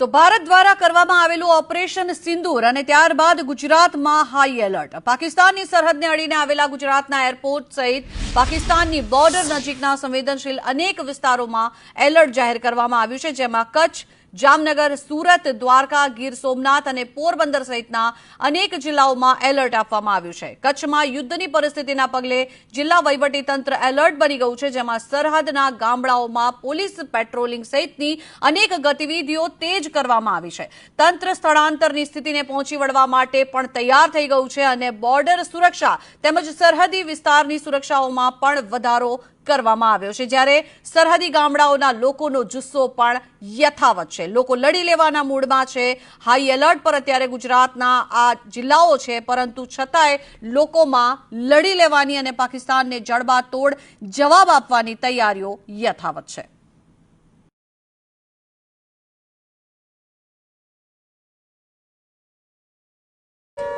તો ભારત દ્વારા કરવામાં આવેલું ઓપરેશન સિંદૂર અને ત્યારબાદ ગુજરાતમાં હાઈ એલર્ટ પાકિસ્તાનની સરહદને અડીને આવેલા ગુજરાતના એરપોર્ટ સહિત પાકિસ્તાનની બોર્ડર નજીકના સંવેદનશીલ અનેક વિસ્તારોમાં એલર્ટ જાહેર કરવામાં આવ્યું છે, જેમાં કચ્છ જામનગર, સુરત, દ્વારકા, ગીર સોમનાથ અને પોરબંદર સહિતના અનેક જિલ્લાઓમાં એલર્ટ આપવામાં આવ્યું છે. કચ્છમાં યુદ્ધની પરિસ્થિતિના પગલે જિલ્લા વહીવટીતંત્ર એલર્ટ બની ગયું છે, જેમાં સરહદના ગામડાઓમાં પોલીસ પેટ્રોલિંગ સહિતની અનેક ગતિવિધિઓ તેજ કરવામાં આવી છે. તંત્ર સ્થળાંતરની સ્થિતિને પહોંચી વળવા માટે પણ તૈયાર થઈ ગયું છે અને બોર્ડર સુરક્ષા તેમજ સરહદી વિસ્તારની સુરક્ષાઓમાં પણ વધારો કરવામાં આવ્યો છે, જ્યારે સરહદી ગામડાઓના લોકોનો જુસ્સો પણ યથાવત છે. લોકો લડી લેવાના મૂડમાં છે. હાઈ એલર્ટ પર અત્યારે ગુજરાતના આ જિલ્લાઓ છે, પરંતુ છતાંય લોકોમાં લડી લેવાની અને પાકિસ્તાનને જડબાતોડ જવાબ આપવાની તૈયારીઓ યથાવત છે.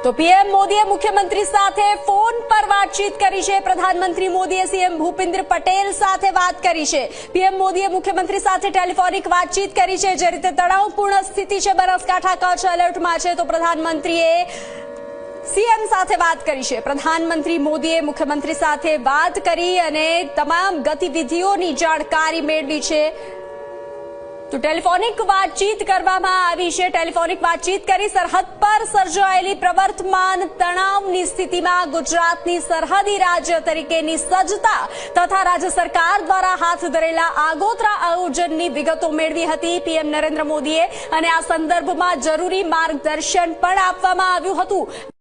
તો પીએમ મોદીએ મુખ્યમંત્રી સાથે ફોન પર વાતચીત કરી છે. પ્રધાનમંત્રી મોદીએ સીએમ ભૂપેન્દ્ર પટેલ સાથે વાત કરી છે. પીએમ મોદીએ મુખ્યમંત્રી સાથે ટેલિફોનિક વાતચીત કરી છે. જે રીતે તણાવપૂર્ણ સ્થિતિ છે બનાસકાંઠા કચ્છ એલર્ટમાં છે, તો પ્રધાનમંત્રીએ સીએમ સાથે વાત કરી છે. પ્રધાનમંત્રી મોદીએ મુખ્યમંત્રી સાથે વાત કરી અને તમામ ગતિવિધિઓની જાણકારી મેળવી છે. તો ટેલિફોનિક વાતચીત કરવામાં આવી છે. ટેલિફોનિક વાતચીત કરી સરહદ પર સર્જાયેલી પ્રવર્તમાન તણાવની સ્થિતિમાં ગુજરાતની સરહદી રાજ્ય તરીકેની સજ્જતા તથા રાજ્ય સરકાર દ્વારા હાથ ધરેલા આગોતરા આયોજનની વિગતો મેળવી હતી પીએમ નરેન્દ્ર મોદીએ અને આ સંદર્ભમાં જરૂરી માર્ગદર્શન પણ આપવામાં આવ્યું હતું.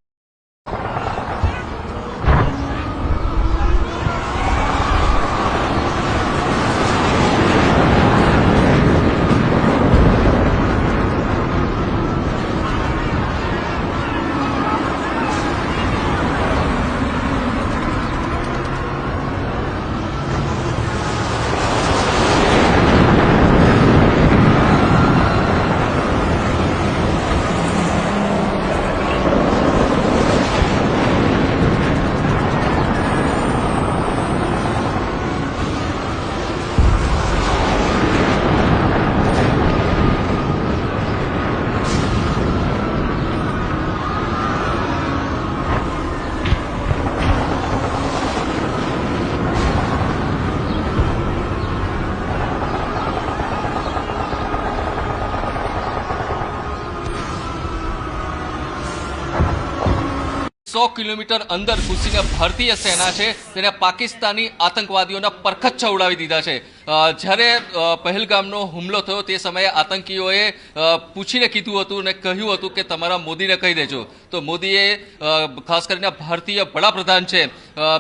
સો કિલોમીટર અંદર ઘૂસીને ભારતીય સેના છે તેને પાકિસ્તાની આતંકવાદીઓના પરખચ્છા ઉડાવી દીધા છે. જ્યારે પહેલગામનો હુમલો થયો તે સમયે આતંકીઓએ પૂછીને કીધું હતું અને કહ્યું હતું કે તમારા મોદીને કહી દેજો. તો મોદીએ ખાસ કરીને ભારતીય વડાપ્રધાન છે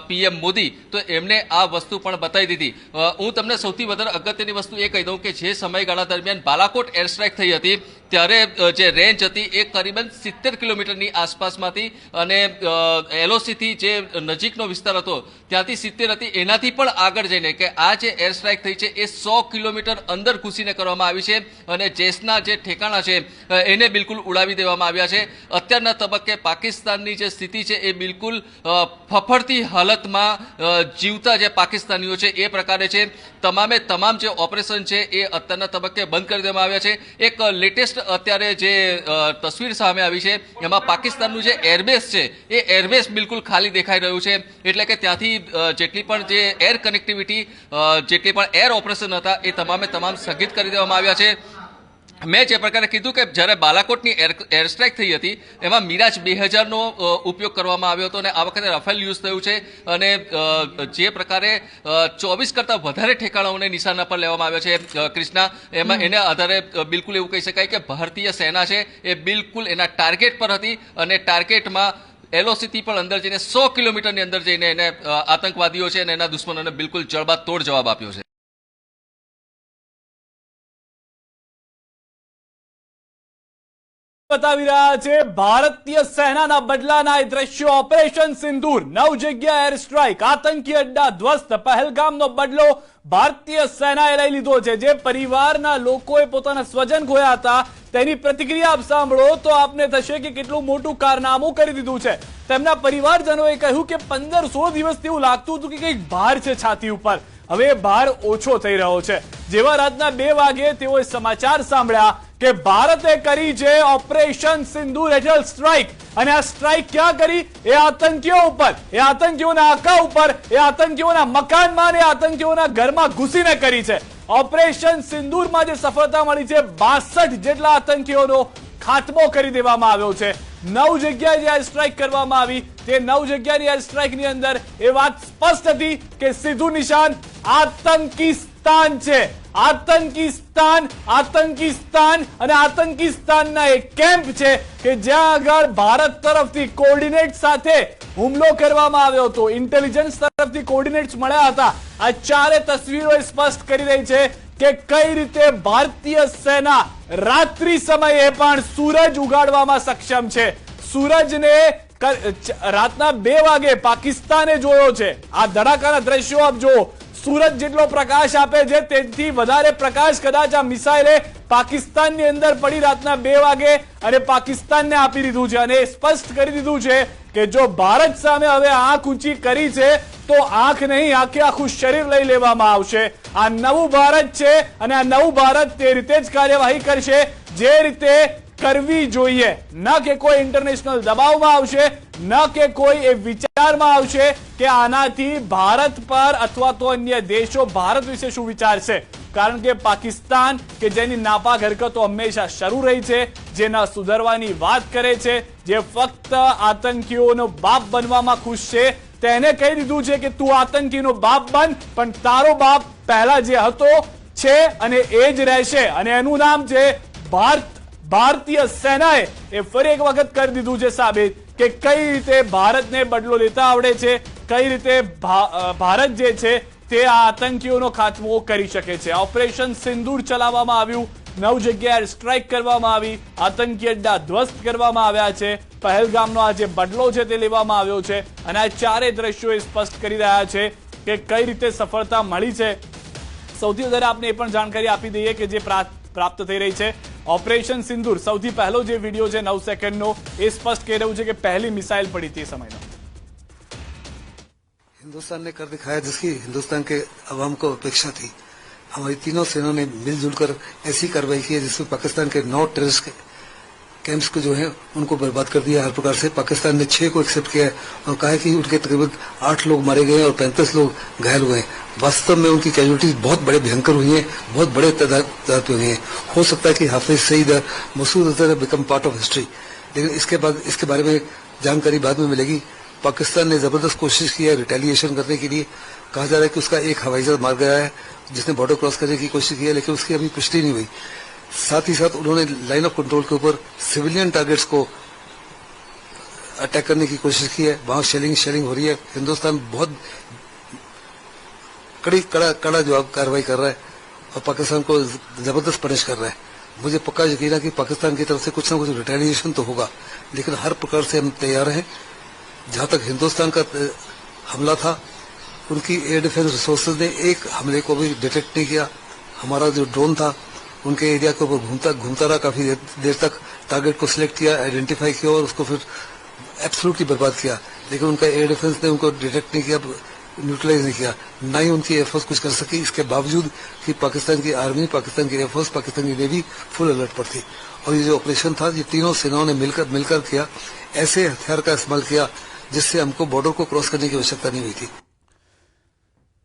પીએમ મોદી, તો એમને આ વસ્તુ પણ બતાવી દીધી. હું તમને સૌથી વધારે અગત્યની વસ્તુ એ કહી દઉં કે જે સમયગાળા દરમિયાન બાલાકોટ એર સ્ટ્રાઇક થઈ હતી, ત્યારે જે રેન્જ હતી એ કરીબન સિત્તેર કિલોમીટરની આસપાસમાંથી અને એલઓસીથી જે નજીકનો વિસ્તાર હતો, ત્યાંથી સિત્તેર હતી, એનાથી પણ આગળ જઈને કે આ જે એર થઈ છે એ સો કિલોમીટર અંદર ઘૂસીને કરવામાં આવી છે અને જેસના જે ઠેકાણા છે એને બિલકુલ ઉડાવી દેવામાં આવ્યા છે. અત્યારના તબક્કે પાકિસ્તાનની જે સ્થિતિ છે એ બિલકુલ ફફડતી હાલતમાં જીવતા જે પાકિસ્તાનીઓ છે એ પ્રકારે છે. તમામે તમામ જે ઓપરેશન છે એ અત્યારના તબક્કે બંધ કરી દેવામાં આવ્યા છે. એક લેટેસ્ટ અત્યારે જે તસવીર સામે આવી છે, એમાં પાકિસ્તાનનું જે એરબેસ છે, એ એરબેસ બિલકુલ ખાલી દેખાઈ રહ્યું છે. એટલે કે ત્યાંથી જેટલી પણ જે એર કનેક્ટિવિટી જેટલી પણ એર ઓપરેશન હતા એ તમામે તમામ સ્થગિત કરી દેવામાં આવ્યા છે. મેં જે પ્રકારે કીધું કે જ્યારે બાલાકોટની એર એર સ્ટ્રાઇક થઈ હતી એમાં મિરાજ બે હજારનો ઉપયોગ કરવામાં આવ્યો હતો અને આ વખતે રફેલ યુઝ થયું છે અને જે પ્રકારે ચોવીસ કરતાં વધારે ઠેકાણાઓને નિશાના પર લેવામાં આવ્યા છે ક્રિષ્ના એમાં એના આધારે બિલકુલ એવું કહી શકાય કે ભારતીય સેના છે એ બિલકુલ એના ટાર્ગેટ પર હતી અને ટાર્ગેટમાં એલઓસીથી પણ અંદર જઈને સો કિલોમીટરની અંદર જઈને એને આતંકવાદીઓ છે અને એના દુશ્મનોને બિલકુલ જળબાતોડ જવાબ આપ્યો છે. બતાવી રહ્યા છે, ભારતીય સેનાના બદલાના એ દ્રશ્યો. ઓપરેશન સિંદૂર, નવ જગ્યા એર સ્ટ્રાઇક આતંકી અડ્ડા, ધ્વસ્ત, પહેલગામનો બદલો ભારતીય સેનાએ લઈ લીધો છે. જે પરિવારના લોકોએ પોતાના સ્વજન ખોયા હતા, તેની પ્રતિક્રિયા આપ સાંભળો તો આપને થશે કે કેટલું મોટું કારનામું કરી દીધું છે. તેમના પરિવારજનોએ કહ્યું કે પંદર સોળ દિવસથી એવું લાગતું હતું કે કંઈક ભાર છે છાતી ઉપર. હવે ભાર ઓછો થઈ રહ્યો છે. જેવા રાતના બે વાગે તેઓએ સમાચાર સાંભળ્યા. કે ભારતે કરી છે ઓપરેશન સિંધુ હેઠળ સ્ટ્રાઇક. અને આ સ્ટ્રાઇક ક્યાં કરી? એ આતંકીઓ ઉપર. એ આતંકીઓના આકા ઉપર. એ આતંકીઓના મકાનમાં અને આતંકીઓના ઘરમાં ઘૂસીને કરી છે. ઓપરેશન સિંદૂરમાં જે સફળતા મળી છે, બાસઠ જેટલા આતંકીઓનો ખાત્મો કરી દેવામાં આવ્યો છે. નવ જગ્યાએ જે સ્ટ્રાઇક કરવામાં આવી, તે નવ જગ્યાની આ સ્ટ્રાઇકની અંદર એ વાત સ્પષ્ટ હતી કે સીધું નિશાન આતંકિસ્તાન છે. આતંકિસ્તાન આતંકિસ્તાન અને આતંકિસ્તાનના એક કેમ્પ છે કે જ્યાં આગળ ભારત તરફથી કોર્ડિનેટ સાથે હુમલો કરવામાં આવ્યો હતો. ઇન્ટેલિજન્સ તરફથી કોર્ડિનેટ્સ મળ્યા હતા. આ ચારે તસવીરો સ્પષ્ટ કરી રહી છે કે કઈ રીતે ભારતીય સેના રાત્રિ સમયે પણ સૂરજ ઉગાડવામાં સક્ષમ છે. સૂરજને રાતના બે વાગે પાકિસ્તાને જોયો છે. આ ધડાકાના દ્રશ્યો આપ જુઓ. સુરત જેટલો પ્રકાશ આપે છે તેથી વધારે પ્રકાશ કદાચ આ મિસાઇલે પાકિસ્તાનની અંદર પડી રાતના બે વાગે અને પાકિસ્તાનને આપી દીધું છે. અને સ્પષ્ટ કરી દીધું છે કે જો ભારત સામે હવે આંખ ઊંચી કરી છે, તો આંખ નહીં, આખે આખું શરીર લઈ લેવામાં આવશે. આ નવું ભારત છે અને આ નવું ભારત તે રીતે જ કાર્યવાહી કરશે, જે રીતે કરવી જોઈએ. ન કે કોઈ ઇન્ટરનેશનલ દબાવમાં આવશે, ન કે કોઈ એ વિચારમાં આવશે કે આનાથી ભારત પર અથવા તો અન્ય દેશો ભારત વિશે શું વિચારશે કારણ કે પાકિસ્તાન કે જેની નાપાક હરકતો હંમેશા શરૂ રહી છે, જેના સુધરવાની વાત કરે છે, જે ફક્ત આતંકીઓનો બાપ બનવામાં ખુશ છે, તેને કહી દીધું છે કે તું આતંકીનો બાપ બન, પણ તારો બાપ પહેલા જે હતો, છે અને એ જ રહેશે. અને એનું નામ છે ભારત ભારતીય સેનાએ એ ફરી એક વખત કરી દીધું છે સાબિત કે કઈ રીતે ભારતને બદલો લેતા આવડે છે, કઈ રીતે ભારત જે છે તે આ આતંકીઓનો ખાત્મો કરી શકે છે. ઓપરેશન સિંદૂર ચલાવવામાં આવ્યું, નવ જગ્યાએ સ્ટ્રાઇક કરવામાં આવી, આતંકી અડ્ડા ધ્વસ્ત કરવામાં આવ્યા છે. પહેલગામનો આ જે બદલો છે તે લેવામાં આવ્યો છે અને આ ચારે દ્રશ્યો એ સ્પષ્ટ કરી રહ્યા છે કે કઈ રીતે સફળતા મળી છે. સૌથી વધારે આપને એ પણ જાણકારી આપી દઈએ કે જે પ્રા- પ્રાપ્ત થઈ રહી છે ઓપરેશન સિંદૂર સૌથી પહેલો જે વિડીયો છે નવ સેકન્ડનો એ સ્પષ્ટ કહી રહ્યું છે કે પહેલી મિસાઇલ પડી તે સમયનો हिंदुस्तान ने कर दिखाया जिसकी हिंदुस्तान के अवाम को अपेक्षा थी हमारी तीनों सेनाओं ने मिलजुल कर ऐसी कार्रवाई की है जिसमें पाकिस्तान के नौ टेररिस्ट के कैंप्स को जो है, उनको बर्बाद कर दिया हर प्रकार से। पाकिस्तान ने छह को एक्सेप्ट किया और कहा कि उनके तकरीबन आठ लोग मारे गए और पैंतीस लोग घायल हुए वास्तव में उनकी कैजुअलिटीज बहुत बड़े भयंकर हुई हैं, बहुत बड़े तादाद पे हुई हैं। हो सकता है कि Hafiz Saeed Masood Azhar become part of history लेकिन इसके बाद, इसके बारे में जानकारी बाद में मिलेगी। पाकिस्तान ने ज़बरदस्त कोशिश की है रिटेलिएशन करने के लिए। कहा जा रहा है कि उसका एक हवाई जहाज़ मार गया है, जिसने बॉर्डर क्रॉस करने की कोशिश की है, लेकिन उसकी अभी पुष्टि नहीं हुई। साथ ही साथ उन्होंने लाइन ऑफ़ कंट्रोल के ऊपर सिविलियन टारगेट्स को अटैक करने की कोशिश की है। वहाँ शेलिंग शेलिंग हो रही है। हिंदुस्तान बहुत कड़ी, कड़ा कड़ा जवाब कार्रवाई कर रहा है और पाकिस्तान को ज़बरदस्त पनिश कर रहा है। मुझे पक्का यकीन है कि पाकिस्तान की तरफ़ से कुछ ना कुछ रिटेलिएशन तो होगा, लेकिन हर प्रकार से हम तैयार हैं। जहाँ तक हिंदुस्तान का हमला था, उनकी एयर डिफेंस रिसोर्सेज ने एक हमले को भी डिटेक्ट नहीं किया। हमारा जो ड्रोन था उनके एरिया के ऊपर घूमता घूमता रहा काफ़ी देर, तक टारगेट को सिलेक्ट किया आइडेंटिफाई किया और उसको फिर एब्सोल्युटली बर्बाद किया। लेकिन उनका एयर डिफेंस ने उनको डिटेक्ट नहीं किया न्यूट्रलाइज नहीं किया। ना ही उनकी एयरफोर्स कुछ कर सकी। इसके बावजूद कि पाकिस्तान की आर्मी पाकिस्तान की एयरफोर्स पाकिस्तान की नेवी फुल अलर्ट पर थी। और ये जो ऑपरेशन था ये तीनों सेनाओं ने मिलकर मिलकर किया। ऐसे हथियार का इस्तेमाल किया जिससे हमको बॉर्डर को क्रॉस करने की आवश्यकता नहीं हुई थी।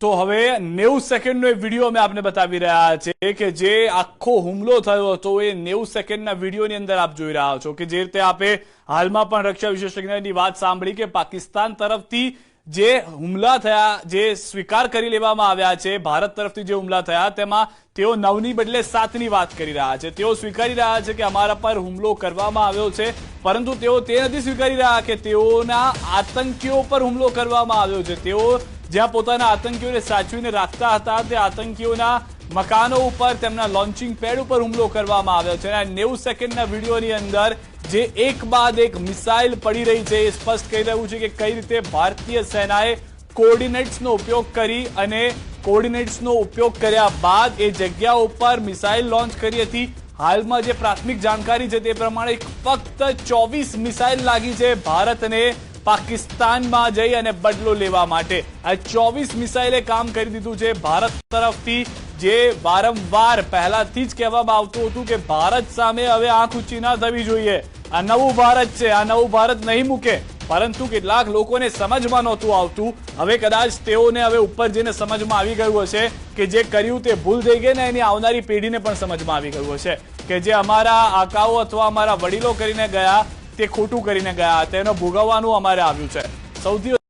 તો હવે નેવું સેકન્ડનો એ વીડિયો અમે આપને બતાવી રહ્યા છે કે જે આખો હુમલો થયો હતો એ નેવું સેકન્ડના વિડીયોની અંદર આપ જોઈ રહ્યા છો કે જે રીતે આપે હાલમાં પણ રક્ષા વિશેષજ્ઞની વાત સાંભળી કે પાકિસ્તાન તરફથી જે હુમલા થયા, જે સ્વીકાર કરી લેવામાં આવ્યા છે, ભારત તરફથી જે હુમલા થયા, તેમાં તેઓ નવની બદલે સાતની વાત કરી રહ્યા છે. તેઓ સ્વીકારી રહ્યા છે કે અમારા પર હુમલો કરવામાં આવ્યો છે, પરંતુ તેઓ તે નથી સ્વીકારી રહ્યા કે તેઓના આતંકીઓ પર હુમલો કરવામાં આવ્યો છે. તેઓ જ્યાં પોતાના આતંકીઓને સાચવીને રાખતા હતા, તે આતંકીઓના મકાનો ઉપર તેમના લોન્ચિંગ પેડ ઉપર હુમલો કરવામાં આવ્યો છે. અને નેવું સેકન્ડના વિડીયોની અંદર જે એક બાદ એક મિસાઇલ પડી રહી છે, એ સ્પષ્ટ કહી રહ્યું છે કે કઈ રીતે ભારતીય સેનાએ કોર્ડિનેટ્સનો ઉપયોગ કરી અને કોર્ડિનેટ્સનો ઉપયોગ કર્યા બાદ એ જગ્યા ઉપર મિસાઇલ લોન્ચ કરી હતી. હાલમાં જે પ્રાથમિક જાણકારી છે, તે પ્રમાણે ફક્ત ચોવીસ મિસાઇલ લાગી છે. ભારતને પાકિસ્તાનમાં જઈ અને બદલો લેવા માટે. આ ચોવીસ મિસાઇલે કામ કરી દીધું છે ભારત તરફથી, જે વારંવાર પહેલાથી જ કહેવામાં આવતું હતું કે ભારત સામે હવે આંખ ઊંચી ના થવી જોઈએ. આ નવું ભારત છે, આ નવું ભારત નહીં મૂકે. પરંતુ કેટલાક લોકોને સમજમાં નહોતું આવતું. હવે કદાચ તેઓને હવે ઉપર જઈને સમજમાં આવી ગયું હશે કે જે કર્યું તે ભૂલ થઈ ગઈ ને એની આવનારી પેઢીને પણ સમજમાં આવી ગયું હશે. કે જે અમારા આકાઓ અથવા અમારા વડીલો કરીને ગયા તે ખોટું કરીને ગયા. તેનો ભોગવવાનું અમારે આવ્યું છે. સૌથી